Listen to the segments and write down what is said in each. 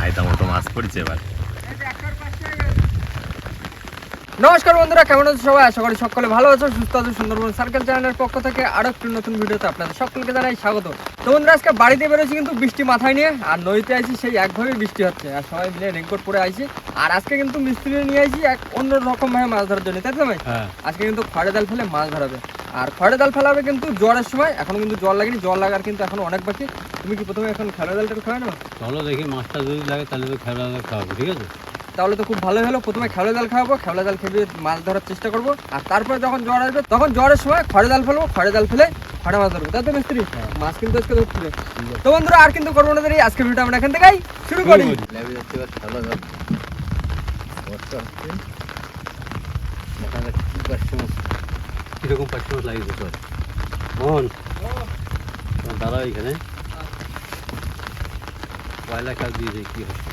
আয়দা মতো মাছ পড়েছে এবার। নমস্কার বন্ধুরা কেমন আছো সবাই? আশা করি সকলে ভালো আছো সুস্থ আছো সুন্দরবন সার্কেল চ্যানেলের পক্ষ থেকে আরও একটি নতুন ভিডিওতে আপনাদের সকলকে জানাই স্বাগত। তো বন্ধুরা আজকে বাড়িতে বেরোছি কিন্তু বৃষ্টি মাথায় নিয়ে আর নদীতে আইছি সেই একভাবেই বৃষ্টি হচ্ছে আর সবাই মিলে রেনকোট পরে আইছি। আর আজকে কিন্তু মিস্ত্রি নিয়ে আইছি এক অন্য রকম ভাবে মাছ ধরার জন্য তাই তো ভাই? হ্যাঁ। আজকে কিন্তু খড়ে জাল ফেলে মাছ ধরাবে। আর খড়ে জাল ফেলাবে কিন্তু জ্বরের সময় এখন কিন্তু জল লাগেনি জল লাগার কিন্তু এখন অনেক বাকি। তুমি কি প্রথমে এখন খেলা জালটা খাওয়াই না চলো দেখি মাছটা যদি লাগে তাহলে তো খেলা খাওয়াবো ঠিক আছে? তাহলে তো খুব ভালোই হলো। প্রথমে খেলা জাল খাওয়াবো খেলা জাল খেয়ে মাছ ধরার চেষ্টা করব। আর তারপরে যখন জ্বর আসবে তখন জ্বরের সময় খড়ে জাল ফেলব খড়ে জাল ফেলে খড়ে মাছ ধরবো। তাই তো মিস্ত্রি? মাছ কিন্তু আজকে ধরতে তো বন্ধুরা আর কিন্তু করব না আজকে ভিডিও আমরা এখান থেকেই শুরু করি। লেবে যাচ্ছে এবার দাদা যাবে বর্ষা হচ্ছে দেখা যাক কি পাঁচশো মাছ কীরকম পাঁচশো মাছ লাগিয়েছে তোর মোহন তোমার দাদা এখানে পয়লা কাজ দিয়েছে কি হচ্ছে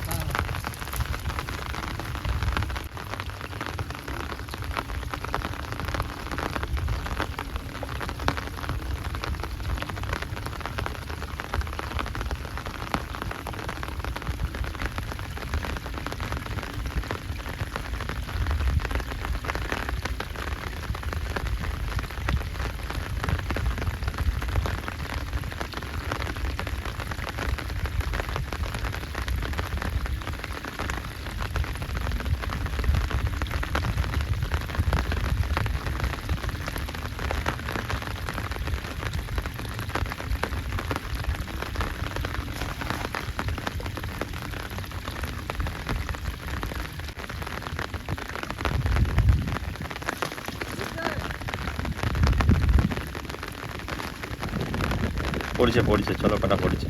পড়েছে পড়েছে চলো কটা পড়েছে।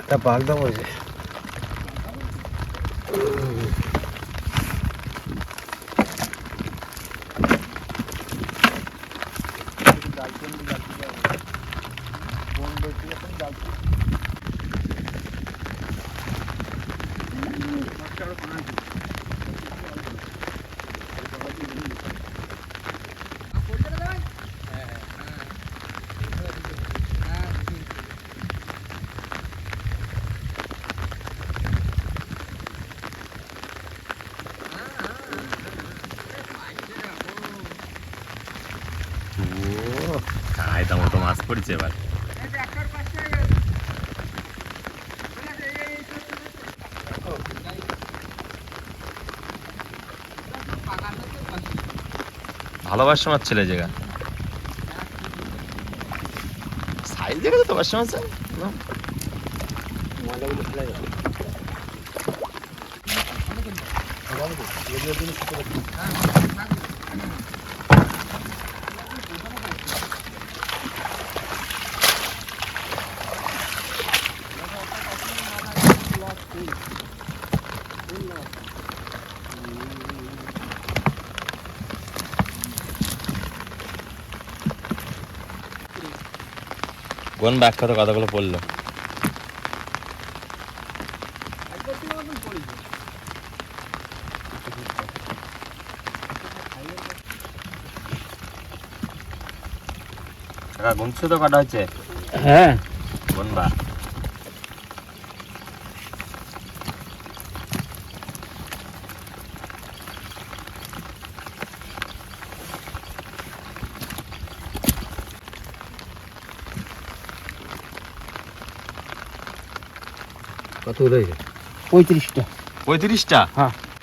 একটা বাগদা পড়েছে ও আয়দা মতো মাছ পড়েছে এবার। ভালোবাসা মাছ ছেলে জায়গা সাইজ দেখে তো বাসা মাছ কোন ব্যাখ্যাত কথাগুলো পড়ল? গুনছে তো কাটা হচ্ছে হ্যাঁ। গুনবা। কত হয়েছে পঁয়ত্রিশটা। পঁয়ত্রিশটা?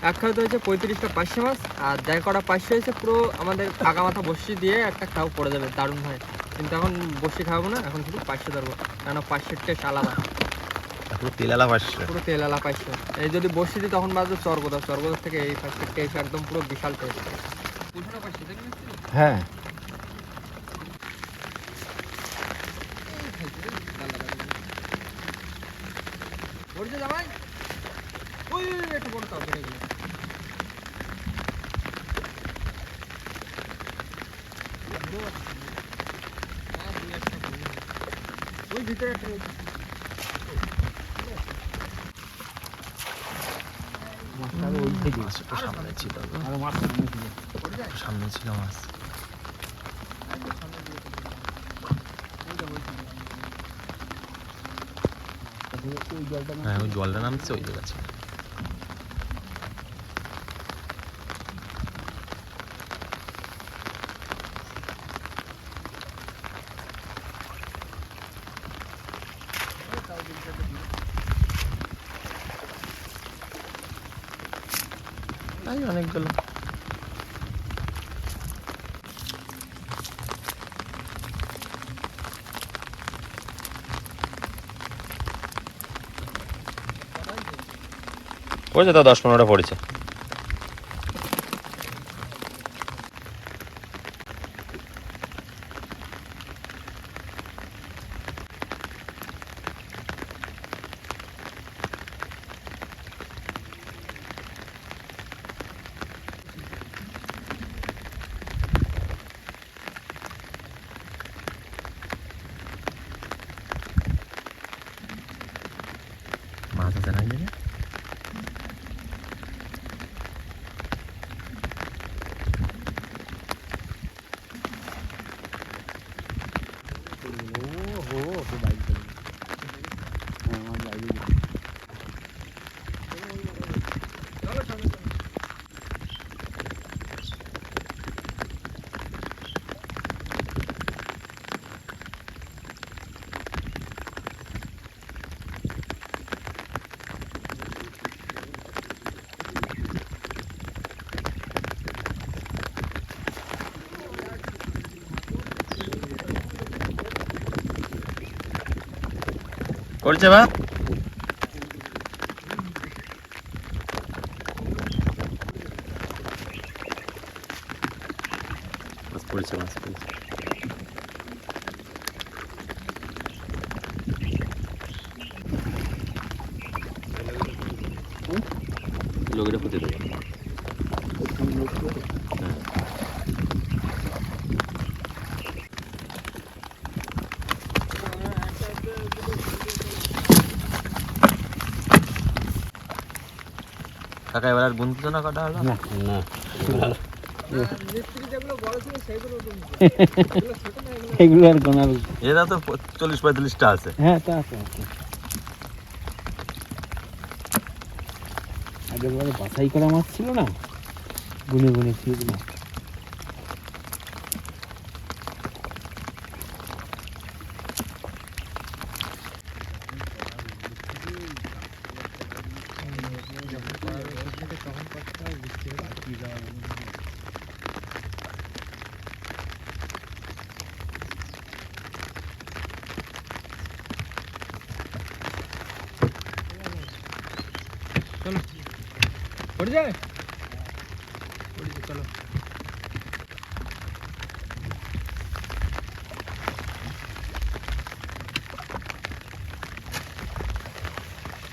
এক খাওয়াতে হয়েছে পঁয়ত্রিশটা পাঁচশো মাছ আর যাই কটা পাঁচশো হয়েছে পুরো আমাদের আগা মাথা বসি দিয়ে একটা খাও পড়ে যাবে দারুণ হয় কিন্তু এখন বসি খাব না এখন শুধু পাঁচশো ধরবো কেন পাঁচশোর টেস্ট আলাদা। পুরো তেলালা পাঁচশো। পুরো তেল পাঁচশো। এই যদি বসি দিই তখন বাজবে চর্গদা চর্গদার থেকে এই পাঁচশোর টেস্ট একদম পুরো বিশাল টেস্ট হ্যাঁ। ধরছে জামাই ওই ওই, ওই, একটা বড় তাও ধরে গেল ওই ভিতরে একটা রয়েছে। সামনে ছিল সামনে ছিল মাছ হ্যাঁ জলটা নামছে ওই জায়গা অনেকগুলো পড়েছে তা দশ পনেরোটা পড়েছে। โอ้โหสบาย করছে ভাত মাছ পড়েছে মাছ পড়েছে আর না কাটা হলো? না এগুলো আর গোনার এরা তো চল্লিশ পঁয়তাল্লিশটা আছে। হ্যাঁ তা আছে। আগের বাছাই করা মাছ ছিল না? গুনে গুনে ছিল। না পড়ে যায় পড়েছে, চলো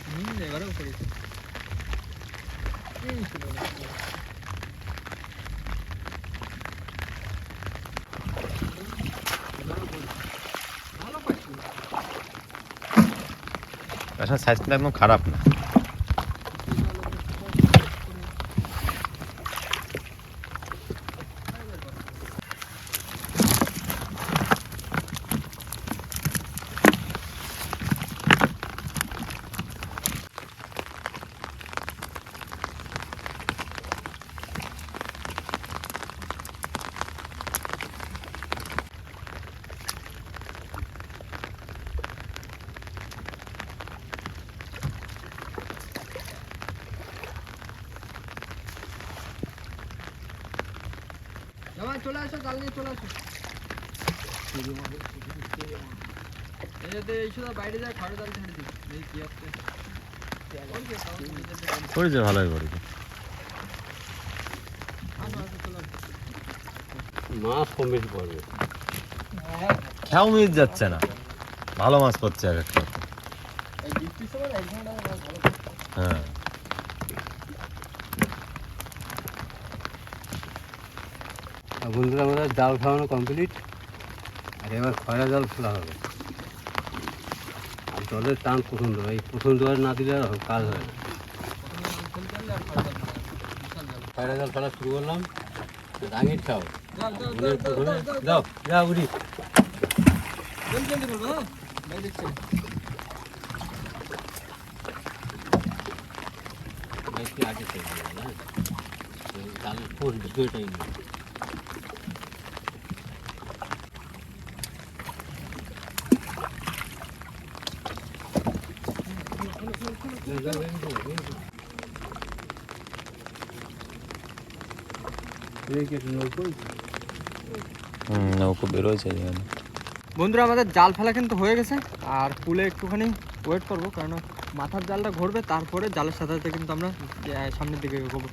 হুম এবারেও পড়েছে এই ছিল না। ভালো পাচ্ছি আসলে সাইজ কিন্তু একদম খারাপ না জামাই চলে আসো জাল নিয়ে চলে আসো। বাইরে যায় জাল ছেড়ে দিই। এই কি হচ্ছে করেছে ভালোই করেছে। মাছ কম বেশি পড়বে খেয়াও মিস যাচ্ছে না। ভালো মাছ পড়ছে এক একটা। হ্যাঁ। বন্ধুরা আমাদের জাল খাওয়ানো কমপ্লিট আর এবার খয়রা জাল খোলা হবে। আর জলের টান পছন্দ এই আর না দিলে আর কাজ হয় না। পায়রা জাল ফেলা শুরু করলাম। রাঙির খাও যাও, যা, উড়ি। আগে চলে যাবে না জালের ফোর্স বিষয়টাই নেই হুম নৌকো বেরোয়েছে এখানে। বন্ধুরা আমাদের জাল ফেলা কিন্তু হয়ে গেছে আর পুলে একটুখানি ওয়েট করব কারণ মাথার জালটা ঘুরবে তারপরে জালের সাথে সাথে কিন্তু আমরা সামনের দিকে এগোবো।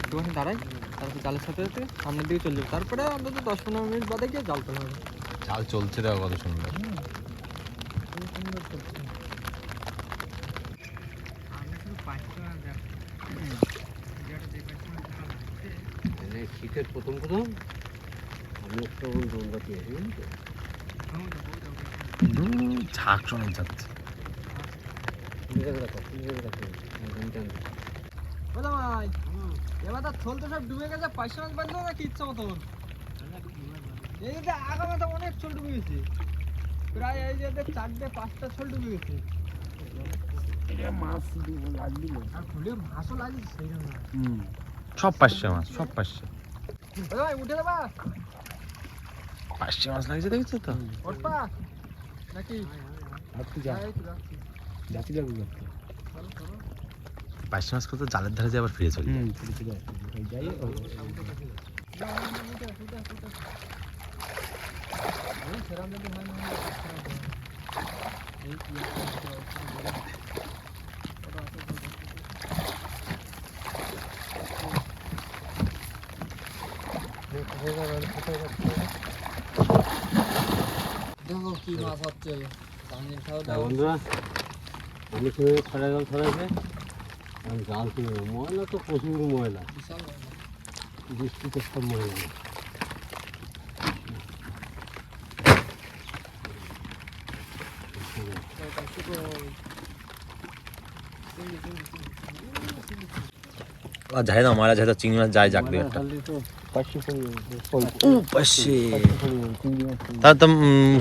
একটুখানি দাঁড়াই তারপর জালের সাথে সাথে সামনের দিকে চলে যাব। তারপরে অন্তত দশ পনেরো মিনিট বাদে গিয়ে জাল ফেলা হবে। চাল চলছে দেখো কত সুন্দর মানে শীতের প্রথম প্রথম? আমি একটা ওই দৌড়াতে আছি বুঝলি তো? ঝাঁক অনেক যাচ্ছে। ভাই এবার তার থল তো সব ডুবে গেছে পাঁচশো মাছ বাঁধলো নাকি ইচ্ছা মতন? এই যে আগামাতে অনেক ছোল ডুবে গেছে। প্রায় এই যে চারটে পাঁচটা ছোল ডুবে গেছে। মাছ লাগছিল আর ফুলে মাছও লাগছে সেই জন্য। সব পাঁচশো মাছ সব বলো ভাই উঠে দেবা পাঁচশো মাছ লাগছে দেখছ তো উঠবা নাকি রাখছি। চলো, চলো। পাঁচশো মাছ জালের ধারে আবার ফিরে চলি সেরম যদি হয় না হয়, সেরম হবে। এই কি একটা আছে, ওটা আছে, ওটা আছে, ওটা আছে। দেখো কি মাছ হচ্ছে পানির খাও তা বন্ধুরা আমি ফেরা জাল ফেলাইছে আমি জাল কিনে ময়লা তো প্রচুর ময়লা। বৃষ্টিতে সব ময়লা যাই না মারা যায় তো চিংড়ি মাছ যায় যাক একটা।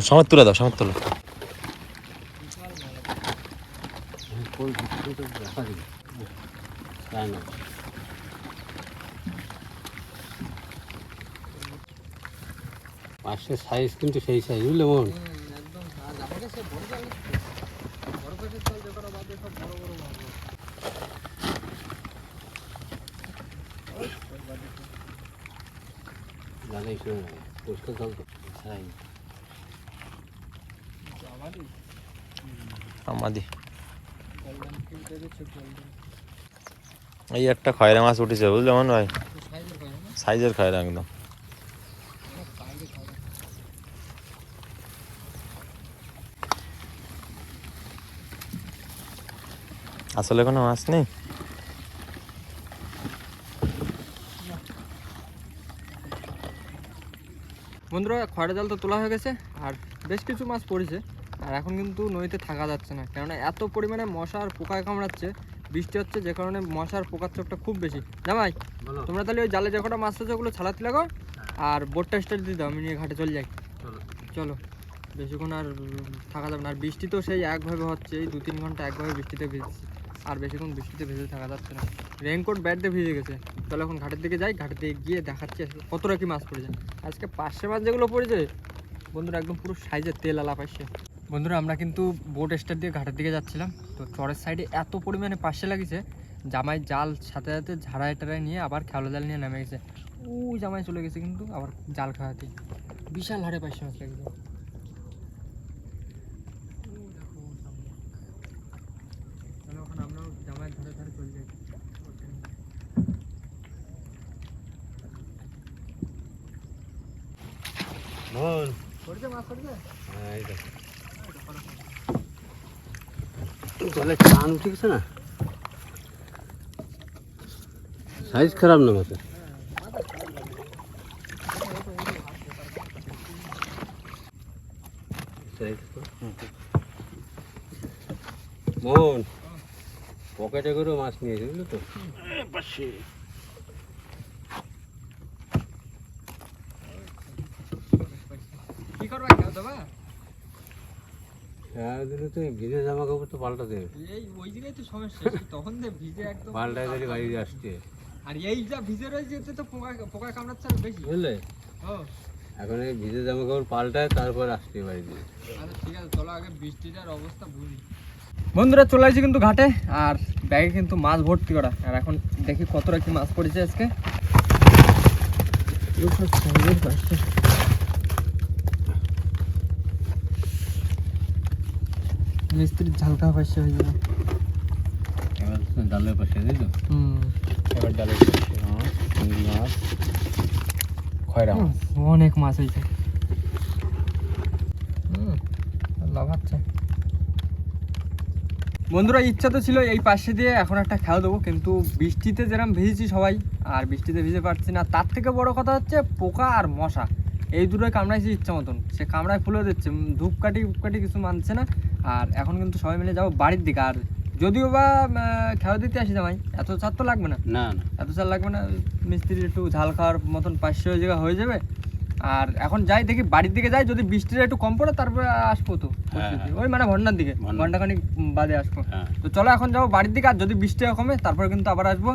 সময় তুলে দাও সময় তুলো পাশের সাইজ কিন্তু সেই সাইজ বুঝলে মন একদম আর আমাকে সে বড়। বড় কটা বাদে সব বড় বড় মাছ। জালে এসে পরিষ্কার জল তো ছাড়াই আমারই আমাদি গোল্ডেন ফিল দেখেছে গোল্ডেন এই একটা খয়রা মাছ উঠেছে, বুঝলে মন ভাই সাইজের খয়রা একদম। আসলে কোনো মাছ নেই? বন্ধুরা খয়রা জাল তো তোলা হয়ে গেছে আর বেশ কিছু মাছ পড়েছে আর এখন কিন্তু নদীতে থাকা যাচ্ছে না। কেননা এত পরিমাণে মশা আর পোকায় কামড়াচ্ছে বৃষ্টি হচ্ছে যে কারণে মশা আর পোকার চোখটা খুব বেশি। জামাই তোমরা তাহলে ওই জালে যে কটা মাছ আছে ওগুলো ছাড়াতে লাগো আর বোটটা স্টার্ট দিয়ে দাও আমি নিয়ে ঘাটে চলে যাই। চলো। চলো। বেশিক্ষণ আর থাকা যাবে না আর বৃষ্টি তো সেই একভাবে হচ্ছে এই দু তিন ঘণ্টা একভাবে বৃষ্টিতে ভিজছে আর বেশিক্ষণ বৃষ্টিতে ভেজে থাকা যাচ্ছে না। রেইনকোট ব্যাট দিয়ে ভিজে গেছে। চলো এখন ঘাটের দিকে যাই, ঘাটের দিকে গিয়ে দেখাচ্ছি কতটা কি মাছ পড়েছে। আজকে পাঁচশো মাছ যেগুলো পড়েছে, বন্ধুরা একদম পুরো সাইজের তেল আলা পাইছে। বন্ধুরা, আমরা কিন্তু বোট স্টার দিয়ে ঘাটের দিকে যাচ্ছিলাম। তো চরের সাইডে এত পরিমাণে পাশে লাগিয়েছে, জামাই জাল, সাথে সাথে ঝাড়াই টাড়াই নিয়ে আবার খেলো জাল নিয়ে নেমে গেছে। ও জামাই চলে গেছে কিন্তু আবার জাল খাওয়াতে। বিশাল হারে পাঁচশো মাছ লেগেছে চলো এখন আমরাও জামাইয়ের ধারে ধারে চলে যাই মন মাছ হ্যাঁ, এই দেখো। জলে টান উঠে গেছে না? সাইজ খারাপ না মাছের মোহন পকেটে করে মাছ নিয়েছে বুঝলি তো কি করবা খেয়ে দেবা হ্যাঁ দিলে তো ভিজে জামা কাপড় তো পাল্টা দেবে এই ওই জায়গায় তো সমস্যা তখন দে ভিজে একদম পাল্টায় গেলে বাড়ি আসছে আর এই যা ভিজে রয়েছে এতে তো পোকা পোকা কামড়াচ্ছে আরও বেশি। বুঝলে? ও। এখন এই ভিজে জামা কাপড় পাল্টায় তারপর আসছে বাড়ি দিয়ে আচ্ছা ঠিক আছে চলো আগে বৃষ্টিটার অবস্থা বুঝি। বন্ধুরা চলে আসছি কিন্তু ঘাটে আর ব্যাগে কিন্তু মাছ ভর্তি করা। আর এখন দেখি কতটা কি মাছ পড়েছে আজকে। মিস্ত্রির ঝালকা পাশে হয়ে যাবে। এবার তো ডালের পাশে তাই তো? হুম। এবার ডালের পাশে মাছ মাছ খয়রা মাছ। অনেক মাছ হয়েছে। লাভাচ্ছে বন্ধুরা ইচ্ছা তো ছিল এই পাশে দিয়ে এখন একটা খেলা দেবো কিন্তু বৃষ্টিতে যেরকম ভিজেছি সবাই আর বৃষ্টিতে ভিজে পারছি না। তার থেকে বড় কথা হচ্ছে পোকা আর মশা। এই দুটোই কামড়াইছে ইচ্ছা মতন। সে কামড়ায় ফুলে দিচ্ছে ধূপকাঠি উপকাঠি কিছু মানছে না। আর এখন কিন্তু সবাই মিলে যাব বাড়ির দিকে। আর যদিও বা খেলা দিতে আসি জামাই এত চার তো লাগবে না। না না। এত চাল লাগবে না মিস্ত্রির একটু ঝাল খাওয়ার মতন পাঁচশো জায়গা হয়ে যাবে। আর এখন যাই দেখি বাড়ির দিকে যাই যদি বৃষ্টিটা একটু কম পড়ে তারপরে আসব তো। হ্যাঁ, হ্যাঁ। ওই মানে ভন্ডার দিকে। ঘন্টাখানিক বাদে আসব। হ্যাঁ। তো চলো এখন যাব বাড়ির দিকে আর যদি বৃষ্টিটা কমে তারপরে কিন্তু আবার আসব।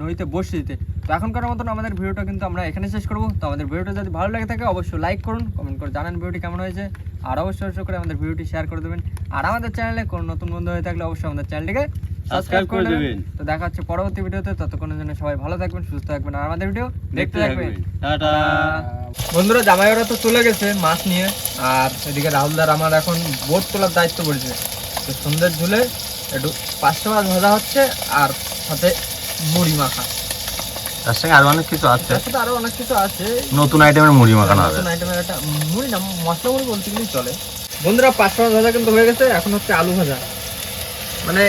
নদীতে বসে দিতে। তো এখনকার মতন আমাদের ভিডিওটা কিন্তু আমরা এখানে শেষ করব। তো আমাদের ভিডিওটা যদি ভালো লাগে থাকে অবশ্যই লাইক করুন কমেন্ট করে জানান ভিডিওটি কেমন হয়েছে। আর অবশ্যই অবশ্যই করে আমাদের ভিডিওটি শেয়ার করে দেবেন। আর আমাদের চ্যানেলে কোনো নতুন বন্ধু হয়ে থাকলে অবশ্যই আমাদের চ্যানেলটিকে সাবস্ক্রাইব করে দেবেন। তো দেখা হচ্ছে পরবর্তী ভিডিওতে। ততক্ষণের জন্য সবাই ভালো থাকবেন সুস্থ থাকবেন। আর আমাদের ভিডিও দেখতে থাকবেন। টাটা। বন্ধুরা জামাইরা তো চলে গেছে মাছ নিয়ে। আর এদিকে রাহুলদার আমার এখন বোট তোলার দায়িত্ব পড়েছে। তো সন্ধ্যের ঝুলে একটু পাঁচশো মাছ ভাজা হচ্ছে আর সাথে মুড়ি মাখা। তার সঙ্গে আরও অনেক কিছু আছে। তার সাথে আরও অনেক কিছু আছে। নতুন আইটেমের মুড়ি মাখানো হবে। নতুন আইটেমের একটা মুড়ি না মশলা মুড়ি বলতে গেলেই চলে। বন্ধুরা ভাজা কিন্তু হয়ে গেছে এখন হচ্ছে আলু ভাজা। মানে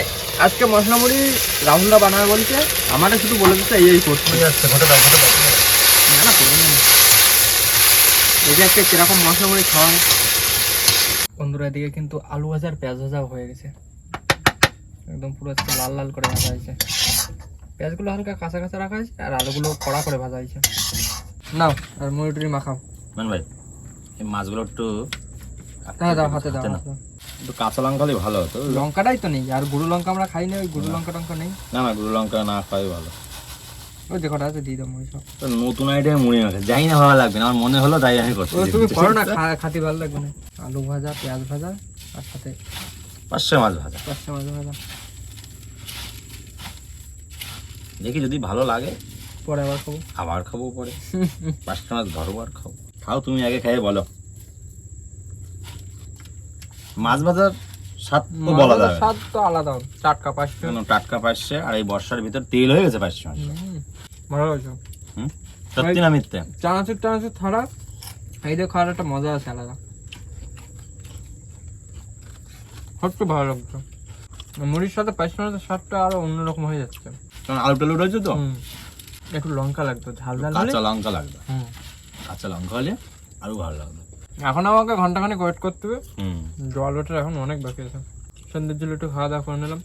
আজকে মশলা মুড়ি রাহুলদা বানাবে বলছে আমারে শুধু বলে দিচ্ছে এই এই করতে যাচ্ছে ঘটে দাও না না করবে না। এই যে আজকে কীরকম মশলা মুড়ি খাওয়া। বন্ধুরা এদিকে কিন্তু আলু ভাজা আর পেঁয়াজ ভাজাও হয়ে গেছে। একদম পুরো লাল লাল করে ভাজা হয়েছে। পেঁয়াজগুলো হালকা কাঁচা কাঁচা রাখা হয়েছে আর আলুগুলো কড়া করে ভাজা হয়েছে। নাও আর মুড়ি টুড়ি মাখাও। মান ভাই এই মাছগুলো একটু হ্যাঁ দাও হাতে দাও। একটু কাঁচা লঙ্কা হলে ভালো হতো লঙ্কাটাই তো নেই আর গুঁড়ো লঙ্কা আমরা খাই না ওই গুঁড়ো লঙ্কা টঙ্কা নেই। না না গুঁড়ো লঙ্কা না খাওয়াই ভালো। ওই দেখো আছে দিয়ে দাও সব। নতুন আইটেমের মুড়ি মাখা জানি না ভালো লাগবে না আমার মনে হলো তাই আমি করছি। তুমি করো না খাতে ভালো লাগবে না। আলু ভাজা পেঁয়াজ ভাজা আর সাথে পাঁচশো মাছ ভাজা। পাঁচটা মাছ ভাজা। দেখি যদি ভালো লাগে পরে আবার খাব। আবার খাব পরে। পাঁচটা মাছ ধরো আর খাব। খাও তুমি আগে খাই বলো। মাছ ভাজার স্বাদ তো বলা যাবে। স্বাদ তো আলাদা টাটকা পাঁচশো কেন টাটকা পাচ্ছে আর এই বর্ষার ভিতর তেল হয়ে গেছে পাঁচশো ভালো হয়েছে। সত্যি না মিথ্যে? চানাচুর টানাচুর ছাড়া এই দিয়ে খাওয়ার একটা মজা আছে আলাদা। সত্যি ভালো লাগছে। মুড়ির সাথে পাঁচশো মাছের স্বাদটা আরও অন্যরকম হয়ে যাচ্ছে। কারণ আলু টালু রয়েছে তো? একটু লঙ্কা লাগতো ঝাল ঝাল কাঁচা লঙ্কা লাগতো। কাঁচা লঙ্কা হলে আরও ভালো লাগতো এখন আমাকে ঘন্টাখানেক ওয়েট করতে হবে। হুম। জল ওঠার এখন অনেক বাকি আছে। সন্ধ্যের জন্য একটু খাওয়া দাওয়া করে নিলাম।